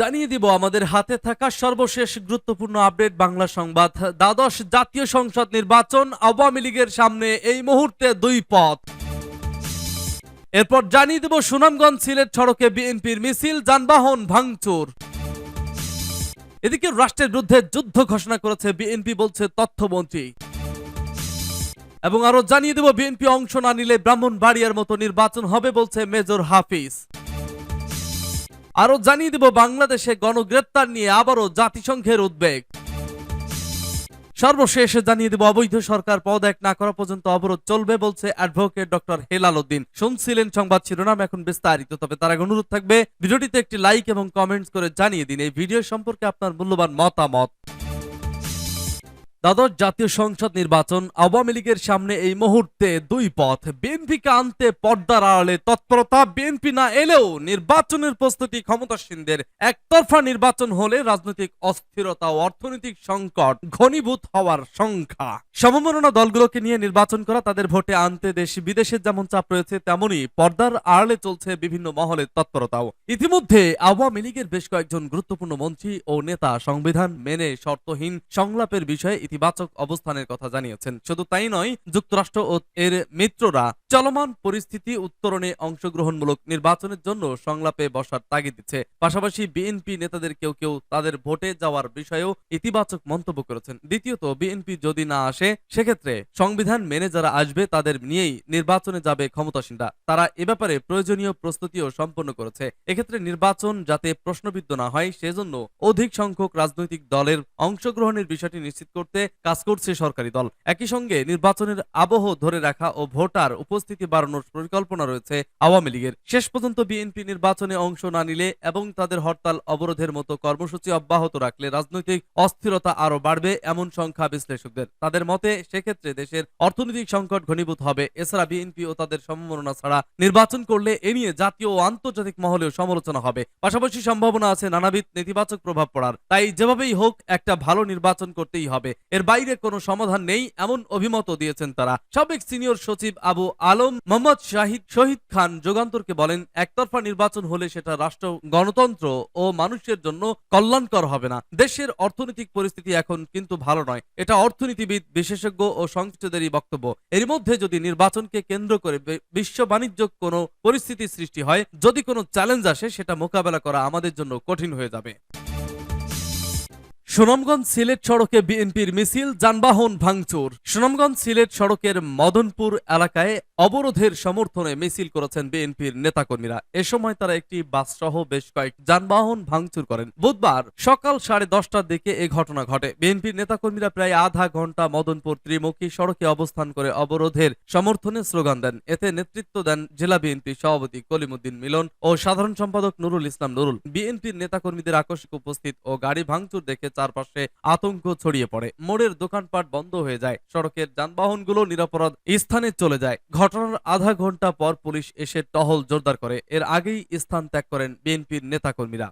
জানিয়ে দিব, আমাদের হাতে থাকা সর্বশেষ গুরুত্বপূর্ণ আপডেট বাংলা সংবাদ। দ্বাদশ জাতীয় সংসদ নির্বাচন আওয়ামী লীগের সামনে এই মুহূর্তে দুই পথ। এরপর জানিয়ে দেব, সুনামগঞ্জ সিলেট সড়কে বিএনপির মিছিল, যানবাহন ভাঙচুর। এদিকে রাষ্ট্রের বিরুদ্ধে যুদ্ধ ঘোষণা করেছে বিএনপি, বলছে তথ্যমন্ত্রী। এবং আরও জানিয়ে দেব, বিএনপি অংশ না নিলে ব্রাহ্মণবাড়িয়ার মতো নির্বাচন হবে, বলছে মেজর হাফিজ। আরও জানিয়ে দেব বাংলাদেশে গণগ্রেপ্তার নিয়ে আবারও জাতিসংঘের উদ্বেগ। সর্বশেষ জানিয়ে দেব অবৈধ সরকার পদ এক না করা পর্যন্ত অবরোধ চলবে বলছে অ্যাডভোকেট ডক্টর হেলাল উদ্দিন। শুনছিলেন সংবাদ শিরোনাম, এখন বিস্তারিত। তবে তার আগে অনুরোধ থাকবে, ভিডিওটিতে একটি লাইক এবং কমেন্টস করে জানিয়ে দিন। এই ভিডিও সম্পর্কে আপনার মূল্যবান মতামত। দ্বাদশ জাতীয় সংসদ নির্বাচন আওয়ামী লীগের সামনে এই মুহূর্তে দুই পথ। বিএনপিকে আনতে পর্দার আড়ালে তৎপরতা, বিএনপি না এলেও নির্বাচনের প্রস্তুতি ক্ষমতাসীনদের একতরফা নির্বাচন হলে রাজনৈতিক অস্থিরতা ও অর্থনৈতিক সংকট ঘনীভূত হওয়ার সংখ্যা। সমমননা দলগুলোকে নিয়ে নির্বাচন করা, তাদের ভোটে আনতে দেশ বিদেশের যেমন চাপ রয়েছে তেমনি পর্দার আড়ালে চলছে বিভিন্ন মহলের তৎপরতাও। ইতিমধ্যে আওয়ামী লীগের বেশ কয়েকজন গুরুত্বপূর্ণ মন্ত্রী ও নেতা সংবিধান মেনে শর্তহীন সংলাপের বিষয়ে ইতিবাচক অবস্থানের কথা জানিয়েছেন। শুধু তাই নয়, যুক্তরাষ্ট্র ও এর মিত্ররা চলমান পরিস্থিতি উত্তরণে অংশগ্রহণমূলক নির্বাচনের জন্য সংলাপে বসার তাগিদ দিচ্ছে। পাশাপাশি বিএনপি নেতাদের কেউ কেউ তাদের ভোটে যাওয়ার বিষয়েও ইতিবাচক মন্তব্য করেছেন। দ্বিতীয়ত, বিএনপি যদি না আসে, সেক্ষেত্রে সংবিধান মেনে যারা আসবে, তাদের নিয়েই নির্বাচনে যাবে ক্ষমতাসীনরা। তারা এ ব্যাপারে প্রয়োজনীয় প্রস্তুতিও সম্পন্ন করেছে। এক্ষেত্রে নির্বাচন যাতে প্রশ্নবিদ্ধ না হয়, সেজন্য অধিক সংখ্যক রাজনৈতিক দলের অংশগ্রহণের বিষয়টি নিশ্চিত করতে কাজ করছে সরকারি দল। একই সঙ্গে নির্বাচনের আবহ ধরে রাখা ও ভোটার উপস্থিতি বাড়ানোর পরিকল্পনা রয়েছে আওয়ামী লীগের। শেষ পর্যন্ত বিএনপি নির্বাচনে অংশ না নিলে এবং তাদের হরতাল অবরোধের মতো কর্মসূচি অব্যাহত রাখলে রাজনৈতিক অস্থিরতা আরও বাড়বে এমন সংখ্যা বিশ্লেষকদের। তাদের মতে সেক্ষেত্রে দেশের অর্থনৈতিক সংকট ঘনীভূত হবে। এছাড়া বিএনপি ও তাদের সম্ভাবনা ছাড়া নির্বাচন করলে এ নিয়ে জাতীয় ও আন্তর্জাতিক মহলেও সমালোচনা হবে। পাশাপাশি সম্ভাবনা আছে নানাবিধ নেতিবাচক প্রভাব পড়ার। তাই যেভাবেই হোক একটা ভালো নির্বাচন করতেই হবে। এর বাইরে কোনো সমাধান নেই, এমন অভিমত দিয়েছেন তারা। সাবেক সিনিয়র সচিব আবু আলম মোহাম্মদ শাহিদ শহীদ খান যুগান্তরকে বলেন, একতরফা নির্বাচন হলে সেটা রাষ্ট্র, গণতন্ত্র ও মানুষের জন্য কল্যাণকর হবে না। দেশের অর্থনৈতিক পরিস্থিতি এখন কিন্তু ভালো নয়। এটা অর্থনীতিবিদ, বিশেষজ্ঞ ও সংশ্লিষ্টদেরই বক্তব্য। এর মধ্যে যদি নির্বাচনকে কেন্দ্র করে বিশ্ব বাণিজ্য কোনো পরিস্থিতি সৃষ্টি হয়, যদি কোনো চ্যালেঞ্জ আসে, সেটা মোকাবেলা করা আমাদের জন্য কঠিন হয়ে যাবে। সুনামগঞ্জ সিলেট সড়কে বিএনপির মিছিল, যানবাহন ভাঙচুর। সুনামগঞ্জ সিলেট সড়কের মদনপুর এলাকায় অবরোধের সমর্থনে মিছিল করেছেন বিএনপির নেতাকর্মীরা। এ সময় তারা একটি বাস সহ বেশ কয়েক যানবাহন ভাঙচুর করেন। বুধবার সকাল সাড়ে দশটার দিকে এ ঘটনা ঘটে। বিএনপির নেতাকর্মীরা প্রায় আধা ঘণ্টা মদনপুর ত্রিমুখী সড়কে অবস্থান করে অবরোধের সমর্থনে স্লোগান দেন। এতে নেতৃত্ব দেন জেলা বিএনপি সভাপতি কলিমুদ্দিন মিলন ও সাধারণ সম্পাদক নুরুল ইসলাম নুরুল। বিএনপির নেতাকর্মীদের আকস্মিক উপস্থিত ও গাড়ি ভাঙচুর দেখে চারপাশে আতঙ্ক ছড়িয়ে পড়ে। মোড়ের দোকানপাট বন্ধ হয়ে যায়। সড়কের যানবাহনগুলো নিরাপরাধ স্থানে চলে যায়। ঘটনার আধা ঘণ্টা পর পুলিশ এসে টহল জোরদার করে। এর আগেই স্থান ত্যাগ করেন বিএনপির নেতাকর্মীরা।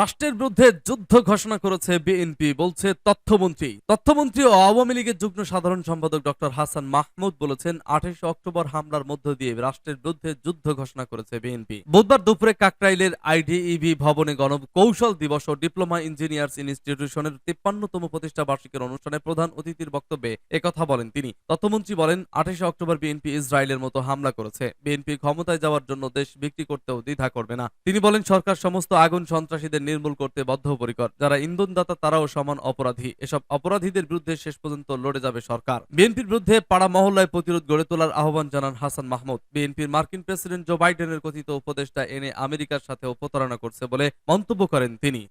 রাষ্ট্রের বিরুদ্ধে যুদ্ধ ঘোষণা করেছে বিএনপি, বলছে তথ্যমন্ত্রী। তথ্যমন্ত্রী ও আওয়ামী লীগের যুগ্ম সাধারণ সম্পাদক ডক্টর হাসান মাহমুদ বলেছেন, আঠাশে অক্টোবর হামলার মধ্য দিয়ে রাষ্ট্রের বিরুদ্ধে যুদ্ধ ঘোষণা করেছে বিএনপি। বুধবার দুপুরে কাকরাইলের আইডিইবি ভবনে গণকৌশল দিবস ও ডিপ্লোমা ইঞ্জিনিয়ার্স ইনস্টিটিউশনের তিপ্পান্নতম প্রতিষ্ঠা বার্ষিকীর অনুষ্ঠানে প্রধান অতিথির বক্তব্যে একথা বলেন তিনি। তথ্যমন্ত্রী বলেন, আঠাশে অক্টোবর বিএনপি ইসরায়েলের মতো হামলা করেছে। বিএনপি ক্ষমতায় যাওয়ার জন্য দেশ বিক্রি করতেও দ্বিধা করবে না। তিনি বলেন, সরকার সমস্ত আগুন সন্ত্রাসীদের নির্মূল করতে বদ্ধপরিকর। যারা ইন্ধনদাতা, তারাও সমান অপরাধী। এসব অপরাধীদের বিরুদ্ধে শেষ পর্যন্ত লড়ে যাবে সরকার। বিএনপির বিরুদ্ধে পাড়া মহল্লায় প্রতিরোধ গড়ে তোলার আহ্বান জানান হাসান মাহমুদ। বিএনপির মার্কিন প্রেসিডেন্ট জো বাইডেনের কথিত উপদেষ্টা এনে আমেরিকার সাথে প্রতারণা করছে বলে মন্তব্য করেন তিনি।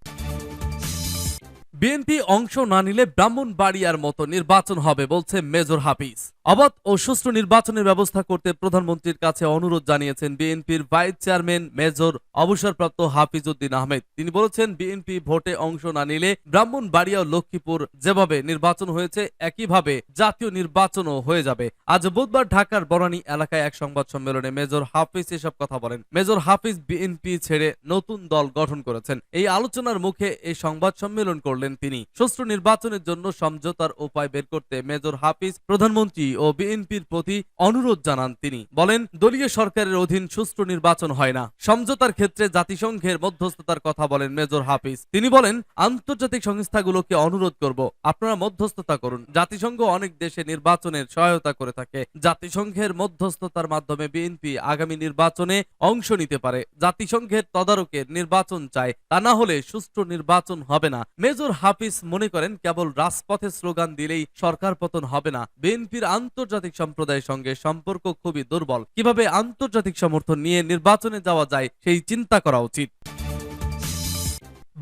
বিএনপি অংশ না নিলে ব্রাহ্মণবাড়িয়ার মতো নির্বাচন হবে বলছে মেজর হাফিজ। অবাধ ও সুষ্ঠু নির্বাচনের ব্যবস্থা করতে প্রধানমন্ত্রীর কাছে অনুরোধ জানিয়েছেন বিএনপির ভাইস চেয়ারম্যান মেজর অবসরপ্রাপ্ত হাফিজ উদ্দিন আহমেদ। তিনি বলেছেন, বিএনপি ভোটে অংশ না নিলে ব্রাহ্মণবাড়িয়া ও লক্ষ্মীপুর যেভাবে নির্বাচন হয়েছে, একইভাবে জাতীয় নির্বাচনও হয়ে যাবে। আজ বুধবার ঢাকার বনানী এলাকায় এক সংবাদ সম্মেলনে মেজর হাফিজ এসব কথা বলেন। মেজর হাফিজ বিএনপি ছেড়ে নতুন দল গঠন করেছেন। এই আলোচনার মুখে এই সংবাদ সম্মেলন করলেন তিনি। সুষ্ঠু নির্বাচনের জন্য সমঝোতার উপায় বের করতে মেজর হাফিজ, প্রধানমন্ত্রী ও বিএনপির প্রতি অনুরোধ জানান তিনি। বলেন, দলীয় সরকারের অধীন সুষ্ঠু নির্বাচন হয় না। সমঝোতার ক্ষেত্রে জাতিসংঘের মধ্যস্থতার কথা বলেন মেজর হাফিজ। তিনি বলেন, আন্তর্জাতিক সংস্থাগুলোকে অনুরোধ করব, আপনারা মধ্যস্থতা করুন। জাতিসংঘ অনেক দেশে নির্বাচনের সহায়তা করে থাকে। জাতিসংঘের মধ্যস্থতার মাধ্যমে বিএনপি আগামী নির্বাচনে অংশ নিতে পারে। জাতিসংঘের তদারকের নির্বাচন চায়, তা না হলে সুষ্ঠু নির্বাচন হবে না। মেজর হাফিজ মনে করেন কেবল রাজপথে স্লোগান দিলেই সরকার পতন হবে না। বিএনপির আন্তর্জাতিক সম্প্রদায়ের সঙ্গে সম্পর্ক খুবই দুর্বল। কীভাবে আন্তর্জাতিক সমর্থন নিয়ে নির্বাচনে যাওয়া যায় সেই চিন্তা করা উচিত।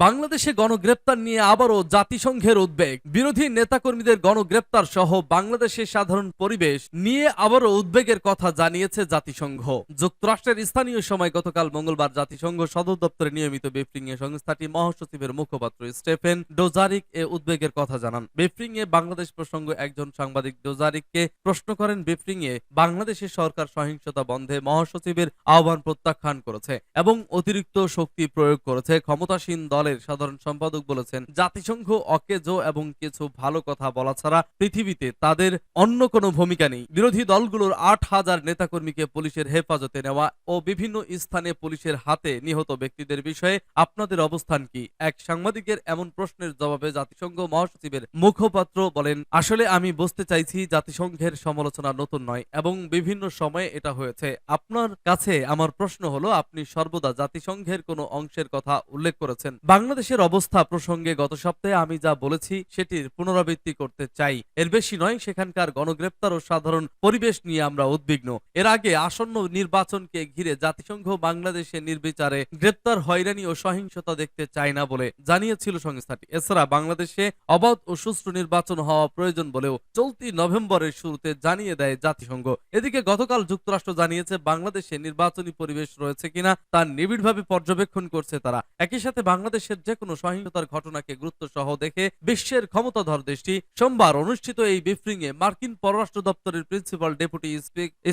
বাংলাদেশে গণগ্রেপ্তার নিয়ে আবারও জাতিসংঘের উদ্বেগ। বিরোধী নেতাকর্মীদের গণগ্রেপ্তার সহ বাংলাদেশের সাধারণ পরিবেশ নিয়ে আবারও উদ্বেগের কথা জানিয়েছে জাতিসংঘ। যুক্তরাষ্ট্রের স্থানীয় সময় গতকাল মঙ্গলবার জাতিসংঘ সদর দপ্তরে নিয়মিত ব্রিফিং এ সংস্থাটি মহাসচিবের মুখপাত্র স্টেফেন ডোজারিক এ উদ্বেগের কথা জানান। ব্রিফিং এ বাংলাদেশ প্রসঙ্গে একজন সাংবাদিক ডোজারিককে প্রশ্ন করেন ব্রিফিং এ বাংলাদেশের সরকার সহিংসতা বন্ধে মহাসচিবের আহ্বান প্রত্যাখ্যান করেছে এবং অতিরিক্ত শক্তি প্রয়োগ করেছে, ক্ষমতাসীন দলের সাধারণ সম্পাদক বলেছেন, জাতিসংঘ, অকেজো এবং কিছু ভালো কথা বলা ছাড়া পৃথিবীতে তাদের অন্য কোনো ভূমিকা নেই। বিরোধী দলগুলোর আট হাজার নেতাকর্মীকে পুলিশের হেফাজতে নেওয়া ও বিভিন্ন স্থানে পুলিশের হাতে নিহত ব্যক্তিদের বিষয়ে আপনাদের অবস্থান কি? এক সাংবাদিকের এমন প্রশ্নের জবাবে জাতিসংঘ মহাসচিবের মুখপাত্র বলেন, আসলে আমি বুঝতে চাইছি জাতিসংঘের সমালোচনা নতুন নয় এবং বিভিন্ন সময়ে এটা হয়েছে। আপনার কাছে আমার প্রশ্ন হলো, আপনি সর্বদা জাতিসংঘের কোনো অংশের কথা উল্লেখ করেছেন। বাংলাদেশের অবস্থা প্রসঙ্গে গত সপ্তাহে আমি যা বলেছি সেটির পুনরাবৃত্তি করতে চাই। এর বেশি নয়, সেখানকার গণগ্রেপ্তার ও সাধারণ পরিবেশ নিয়ে আমরা উদ্বিগ্ন। এর আগে আসন্ন নির্বাচনকে ঘিরে জাতিসংঘ বাংলাদেশে নির্বিচারে গ্রেপ্তার, হয়রানি ও সহিংসতা দেখতে চায় না বলে জানিয়েছিল সংস্থাটি। এছাড়া বাংলাদেশে অবাধ ও সুষ্ঠু নির্বাচন হওয়া প্রয়োজন বলেও চলতি নভেম্বরের শুরুতে জানিয়ে দেয় জাতিসংঘ। এদিকে গতকাল যুক্তরাষ্ট্র জানিয়েছে বাংলাদেশে নির্বাচনী পরিবেশ রয়েছে কিনা তা নিবিড়ভাবে পর্যবেক্ষণ করছে তারা। একই সাথে বাংলাদেশের যে কোনো সহিংসতার ঘটনাকে গুরুত্ব সহ দেখে বিশ্বের ক্ষমতাধর দেশটি সোমবার অনুষ্ঠিত এই ব্রিফিং এ মার্কিন পররাষ্ট্র দপ্তরের principal deputy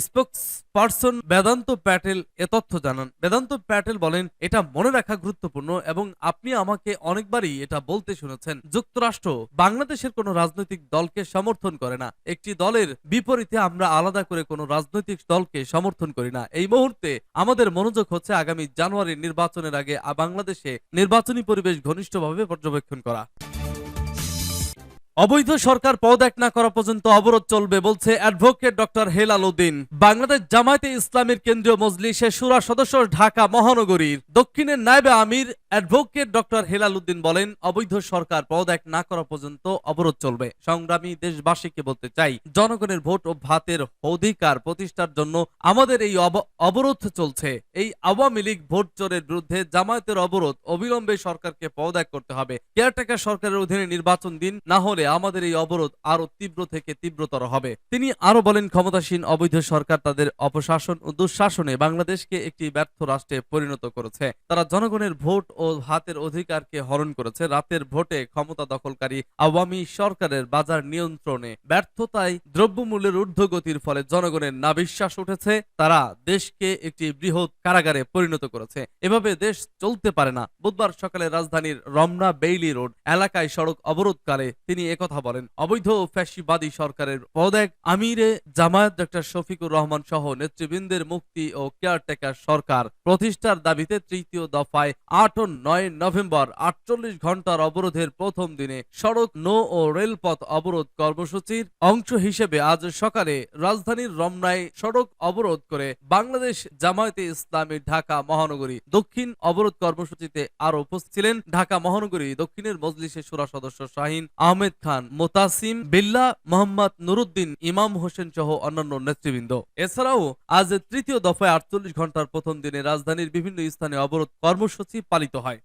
spokes person Vedant Patel এ তথ্য জানান। বেদান্ত প্যাটেল বলেন, এটা মনে রাখা গুরুত্বপূর্ণ এবং আপনি আমাকে অনেকবারই এটা বলতে শুনেছেন। যুক্তরাষ্ট্র বাংলাদেশের কোনো রাজনৈতিক দলকে সমর্থন করে না। একটি দলের বিপরীতে আমরা আলাদা করে কোনো রাজনৈতিক দলকে সমর্থন করি না। এই মুহূর্তে আমাদের মনোযোগ হচ্ছে আগামী জানুয়ারির নির্বাচনের আগে বাংলাদেশে নির্বাচনী পরিবেশ ঘনিষ্ঠভাবে পর্যবেক্ষণ করা। অবৈধ সরকার পদত্যাগ না করা পর্যন্ত অবরোধ চলবে বলছে অ্যাডভোকেট ডক্টর হেলাল উদ্দিন। বাংলাদেশ জামায়াতে ইসলামের কেন্দ্রীয় মজলিসের সুরা সদস্য ঢাকা মহানগরীর দক্ষিণের নায়বে আমির অ্যাডভোকেট ডক্টর হেলাল উদ্দিন বলেন, অবৈধ সরকার পদত্যাগ না করা পর্যন্ত অবরোধ চলবে। সংগ্রামী দেশবাসীকে বলতে চাই, জনগণের ভোট ও ভাতের অধিকার প্রতিষ্ঠার জন্য আমাদের এই অবরোধ চলছে। এই আওয়ামী লীগ ভোট চোরের বিরুদ্ধে জামায়াতের অবরোধ অবিলম্বে সরকারকে পদত্যাগ করতে হবে। কেয়ারটেকার সরকারের অধীনে নির্বাচন দিন, না হলে আমাদের এই অবরোধ আরও তীব্র থেকে তীব্রতর হবে। তিনি আরও বলেন, ক্ষমতাসীন অবৈধ সরকার তাদের অপশাসন ও দুঃশাসনে বাংলাদেশকে একটি ব্যর্থ রাষ্ট্রে পরিণত করেছে। তারা জনগণের ভোট ও হাতের অধিকারকে হরণ করেছে। রাতের ভোটে ক্ষমতা দখলকারী আওয়ামী সরকারের বাজার নিয়ন্ত্রণে ব্যর্থতায় দ্রব্যমূল্যের ঊর্ধ্বগতির ফলে জনগণের নাবিশ্বাস উঠেছে। তারা দেশকে একটি বৃহৎ কারাগারে পরিণত করেছে। এভাবে দেশ চলতে পারে না। বুধবার সকালে রাজধানীর রমনা বেইলি রোড এলাকায় সড়ক অবরোধকালে তিনি একথা বলেন, অবৈধ ফ্যাসিবাদী সরকারের পদত্যাগ আমিরে জামায়াত ডক্টর শফিকুর রহমান সহ নেতৃবৃন্দের মুক্তি ও কেয়ারটেকার সরকার প্রতিষ্ঠার দাবিতে তৃতীয় দফায় আট ও নয় নভেম্বর আটচল্লিশ ঘণ্টার অবরোধের প্রথম দিনে সড়ক, নৌ ও রেলপথ অবরোধ কর্মসূচির অংশ হিসেবে আজ সকালে রাজধানীর রমনায় সড়ক অবরোধ করে বাংলাদেশ জামায়াতে ইসলামী ঢাকা মহানগরী দক্ষিণ অবরোধ কর্মসূচিতে আরও উপস্থিত ছিলেন। ঢাকা মহানগরী দক্ষিণের মজলিসের সুরা সদস্য শাহিন আহমেদ খান, মোতাসিম বিল্লা, মোহাম্মদ নুরুদ্দিন, ইমাম হোসেন সহ অন্যান্য নেতৃবৃন্দ। এছাড়াও আজ তৃতীয় দফায় আটচল্লিশ ঘণ্টার প্রথম দিনে রাজধানীর বিভিন্ন স্থানে অবরোধ কর্মসূচি পালিত হয়